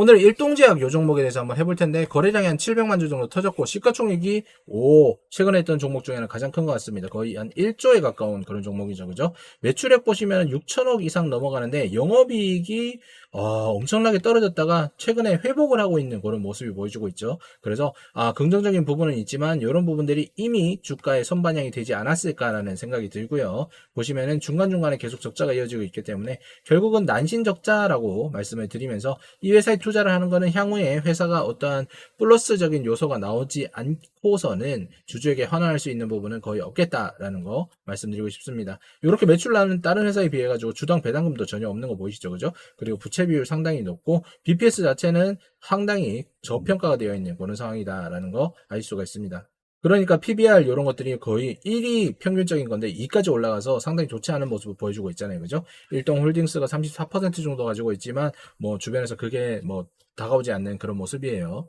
오늘 일동제약 요 종목에 대해서 한번 해볼 텐데 거래량이 한 700만 주 정도 터졌고 시가총액이 오 최근에 했던 종목 중에는 가장 큰 것 같습니다. 거의 한 1조에 가까운 그런 종목이죠, 그죠? 매출액 보시면 6천억 이상 넘어가는데 영업이익이 어, 엄청나게 떨어졌다가 최근에 회복을 하고 있는 그런 모습이 보여주고 있죠. 그래서 아, 긍정적인 부분은 있지만 이런 부분들이 이미 주가에 선반영이 되지 않았을까라는 생각이 들고요. 보시면은 중간중간에 계속 적자가 이어지고 있기 때문에 결국은 난신 적자라고 말씀을 드리면서 이 회사에 투자를 하는 거는 향후에 회사가 어떠한 플러스적인 요소가 나오지 않고서는 주주에게 환원할 수 있는 부분은 거의 없겠다라는 거 말씀드리고 싶습니다. 이렇게 매출 나는 다른 회사에 비해 가지고 주당 배당금도 전혀 없는 거 보이시죠, 그죠? 그리고 부채 비율 상당히 높고 BPS 자체는 상당히 저평가가 되어 있는 그런 상황이다라는 거 알 수가 있습니다. 그러니까 PBR 이런 것들이 거의 1이 평균적인 건데 2까지 올라가서 상당히 좋지 않은 모습을 보여주고 있잖아요. 그죠? 일동 홀딩스가 34% 정도 가지고 있지만 뭐 주변에서 그게 뭐 다가오지 않는 그런 모습이에요.